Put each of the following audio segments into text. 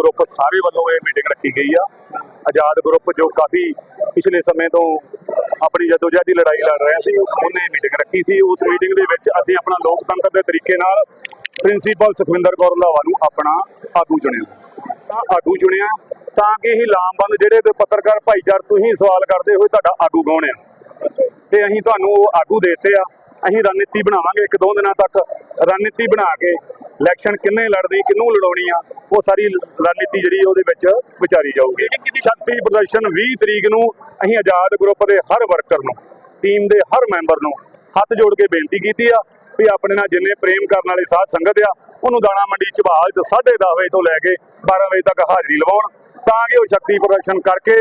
Group ਸਾਰੇ ਵੱਲੋਂ ਇਹ ਮੀਟਿੰਗ ਰੱਖੀ ਗਈ ਆ। ਆਜ਼ਾਦ ਗਰੁੱਪ ਜੋ ਕਾਫੀ ਪਿਛਲੇ ਸਮੇਂ ਤੋਂ ਆਪਣੀ ਜਦੋਜਹਿਦ ਦੀ ਲੜਾਈ ਲੜ ਰਿਹਾ ਸੀ, ਉਹਨੇ ਮੀਟਿੰਗ ਰੱਖੀ ਸੀ। ਉਸ ਮੀਟਿੰਗ ਦੇ ਵਿੱਚ ਅਸੀਂ ਆਪਣਾ ਲੋਕਤੰਤਰ ਦੇ ਤਰੀਕੇ ਨਾਲ ਪ੍ਰਿੰਸੀਪਲ ਸੁਖਵਿੰਦਰ ਕੌਰ ਰੰਧਾਵਾ ਨੂੰ ਆਪਣਾ ਆਗੂ ਚੁਣਿਆ। ਤਾਂ ਆਗੂ ਚੁਣਿਆ ਤਾਂ ਕਿ ਇਹ ਲਾਮਬੰਦ ਜਿਹੜੇ ਤੇ ਪੱਤਰਕਾਰ ਭਾਈਚਾਰ ਤੁਸੀਂ ਸਵਾਲ ਕਰਦੇ ਹੋਏ ਤੁਹਾਡਾ ਆਗੂ ਕੌਣ ਆ? ਤੇ ਅਸੀਂ ਤੁਹਾਨੂੰ ਉਹ ਆਗੂ ਦੇਤੇ ਆ। ਅਸੀਂ ਰਣਨੀਤੀ ਬਣਾਵਾਂਗੇ। ਇੱਕ ਦੋ ਦਿਨਾਂ ਤੱਕ ਰਣਨੀਤੀ ਬਣਾ ਕੇ ਇਲੈਕਸ਼ਨ ਕਿੰਨੇ ਲੜਨੀ ਕਿੰਨੂੰ ਲੜਾਉਣੀ ਆ ਉਹ ਸਾਰੀ ਰਣਨੀਤੀ ਜਿਹੜੀ ਉਹਦੇ ਵਿੱਚ ਵਿਚਾਰੀ ਜਾਊਗੀ। ਸ਼ਕਤੀ ਪ੍ਰਦਰਸ਼ਨ 20 ਤਰੀਕ ਨੂੰ ਅਸੀਂ ਆਜ਼ਾਦ ਗਰੁੱਪ ਦੇ ਹਰ ਵਰਕਰ ਨੂੰ ਟੀਮ ਦੇ ਹਰ ਮੈਂਬਰ ਨੂੰ ਹੱਥ ਜੋੜ ਕੇ ਬੇਨਤੀ ਕੀਤੀ ਆ ਵੀ ਆਪਣੇ ਨਾਲ ਜਿੰਨੇ ਪ੍ਰੇਮ ਕਰਨ ਵਾਲੇ ਸਾਧ ਸੰਗਤ ਆ ਉਹਨੂੰ ਦਾਣਾ ਮੰਡੀ ਚਬਾਲ ਚ 10:30 ਵਜੇ ਤੋਂ ਲੈ ਕੇ 12 ਵਜੇ ਤੱਕ ਹਾਜ਼ਰੀ ਲਵਾਉਣ ਤਾਂ ਕਿ ਉਹ ਸ਼ਕਤੀ ਪ੍ਰਦਰਸ਼ਨ ਕਰਕੇ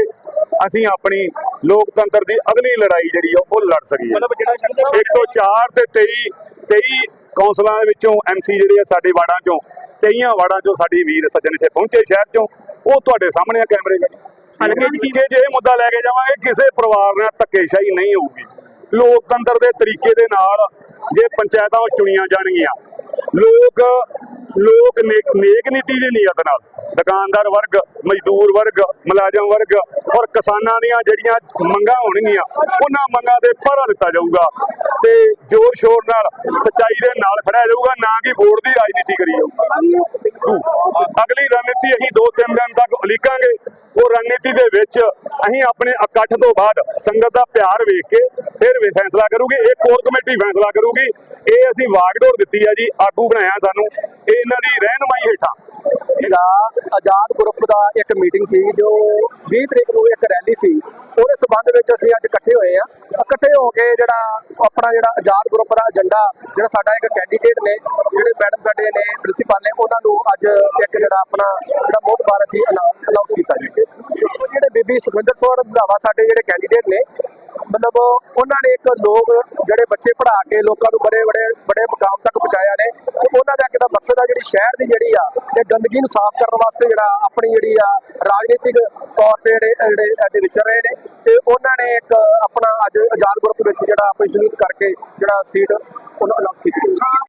ਅਸੀਂ ਆਪਣੀ ਲੋਕਤੰਤਰ ਦੀ ਅਗਲੀ ਲੜਾਈ ਜਿਹੜੀ ਉਹ ਲੜ ਸਕੀਏ। ਮਤਲਬ ਜਿਹੜਾ 104 ਤੇ 23 23 ਕੌਂਸਲਾਂ ਦੇ ਵਿੱਚੋਂ ਐਮਸੀ ਜਿਹੜੇ ਆ ਸਾਡੇ ਵਾਰਡਾਂ ਚੋਂ 23 ਵਾਰਡਾਂ ਚੋਂ ਸਾਡੀ ਵੀਰ ਸੱਜਣ ਇੱਥੇ ਪਹੁੰਚੇ ਸ਼ਹਿਰ ਚੋਂ ਉਹ ਤੁਹਾਡੇ ਸਾਹਮਣੇ ਆ ਕੈਮਰੇ ਵਿੱਚ। ਹਲਕੇ ਜੇ ਜੇ ਇਹ ਮੁੱਦਾ ਲੈ ਕੇ ਜਾਵਾਂਗੇ ਕਿਸੇ ਪਰਿਵਾਰ ਨਾਲ ਧੱਕੇਸ਼ਾਹੀ ਨਹੀਂ ਹੋਊਗੀ। ਲੋਕਤੰਤਰ ਦੇ ਤਰੀਕੇ ਦੇ ਨਾਲ ਜੇ ਪੰਚਾਇਤਾਂ ਚੁਣੀਆਂ ਜਾਣਗੀਆਂ ਲੋਕ ਲੋਕ ਨੇਕ ਨੇਕ ਨੀਤੀ ਦੀ ਨੀਅਤ ਨਾਲ। ਦੁਕਾਨਦਾਰ ਵਰਗ, ਮਜ਼ਦੂਰ ਵਰਗ, ਮੁਲਾਜ਼ਮ ਵਰਗ ਔਰ ਕਿਸਾਨਾਂ ਦੀਆਂ ਜਿਹੜੀਆਂ ਮੰਗਾਂ ਹੋਣਗੀਆਂ, ਉਹਨਾਂ ਮੰਗਾਂ ਦੇ ਪਹਿਰਾ ਦਿੱਤਾ ਜਾਊਗਾ ਤੇ ਜ਼ੋਰ ਸ਼ੋਰ ਨਾਲ ਸੱਚਾਈ ਦੇ ਨਾਲ ਖੜਿਆ ਜਾਊਗਾ, ਨਾ ਕਿ ਵੋਟ ਦੀ ਰਾਜਨੀਤੀ ਕਰੀ ਜਾਊਗੀ। ਅਗਲੀ ਰਣਨੀਤੀ ਅਸੀਂ ਦੋ ਤਿੰਨ ਦਿਨ ਤੱਕ ਉਲੀਕਾਂਗੇ। ਰਣਨੀਤੀ ਦੇ ਵਿੱਚ ਅਸੀਂ ਆਪਣੇ ਇਕੱਠ ਤੋਂ ਬਾਅਦ ਸੰਗਤ ਦਾ ਪਿਆਰ ਵੇਖ ਕੇ ਫਿਰ ਫੈਸਲਾ ਕਰੂਗੀ, ਇਹ ਕੋਰ ਕਮੇਟੀ ਫੈਸਲਾ ਕਰੂਗੀ। ਇਹ ਅਸੀਂ ਵਾਗਡੋਰ ਦਿੱਤੀ ਹੈ ਜੀ, ਆਗੂ ਬਣਾਇਆ ਸਾਨੂੰ। ਇਹ ਇਹਨਾਂ ਦੀ ਰਹਿਨਮਾਈ ਹੇਠਾਂ। ਇਹਦਾ ਆਜ਼ਾਦ ਗਰੁੱਪ ਦਾ ਇੱਕ ਮੀਟਿੰਗ ਸੀ, ਜੋ 20 ਤਰੀਕ ਨੂੰ ਇੱਕ ਰੈਲੀ ਸੀ। ਉਹਦੇ ਸਬੰਧ ਵਿੱਚ ਅਸੀਂ ਅੱਜ ਇਕੱਠੇ ਹੋਏ ਆ। ਇਕੱਠੇ ਹੋ ਕੇ ਜਿਹੜਾ ਆਪਣਾ ਜਿਹੜਾ ਆਜ਼ਾਦ ਗਰੁੱਪ ਦਾ ਏਜੰਡਾ ਜਿਹੜਾ ਸਾਡਾ ਇੱਕ ਕੈਂਡੀਡੇਟ ਨੇ, ਜਿਹੜੇ ਮੈਡਮ ਸਾਡੇ ਨੇ ਪ੍ਰਿੰਸੀਪਲ ਨੇ, ਉਹਨਾਂ ਨੂੰ ਅੱਜ ਇੱਕ ਜਿਹੜਾ ਆਪਣਾ ਜਿਹੜਾ ਮੋਹਤਬਾਰ ਸੀ ਅਨਾਉਂਸ ਕੀਤਾ ਜੀ। ਜਿਹੜੇ ਬੀਬੀ ਸੁਖਵਿੰਦਰ ਕੌਰ ਰੰਧਾਵਾ ਸਾਡੇ ਜਿਹੜੇ ਕੈਂਡੀਡੇਟ ਨੇ, ਮਤਲਬ ਉਹਨਾਂ ਨੇ ਇੱਕ ਲੋਕ ਜਿਹੜੇ ਬੱਚੇ ਪੜ੍ਹਾ ਕੇ ਲੋਕਾਂ ਨੂੰ ਬੜੇ ਬੜੇ ਬੜੇ ਮੁਕਾਮ ਤੱਕ ਪਹੁੰਚਾਇਆ ਨੇ ਤੇ ਉਹਨਾਂ ਦਾ ਇੱਕ ਦਾ ਮਕਸਦ ਆ ਜਿਹੜੀ ਸ਼ਹਿਰ ਦੀ ਜਿਹੜੀ ਗੰਦਗੀ ਨੂੰ ਸਾਫ਼ ਕਰਨ ਵਾਸਤੇ ਜਿਹੜਾ ਆਪਣੀ ਜਿਹੜੀ ਆ ਰਾਜਨੀਤਿਕ ਤੌਰ ਤੇ ਜਿਹੜੇ ਜਿਹੜੇ ਅੱਜ ਵਿਚਰ ਰਹੇ ਨੇ। ਤੇ ਉਹਨਾਂ ਨੇ ਇੱਕ ਆਪਣਾ ਅੱਜ ਆਜ਼ਾਦ ਗਰੁੱਪ ਵਿੱਚ ਜਿਹੜਾ ਆਪਣੀ ਸ਼ੁਰੂਆਤ ਕਰਕੇ ਜਿਹੜਾ ਸੀਟ ਉਹਨਾਂ ਅਨਾਉਂਸ ਕੀਤੀ।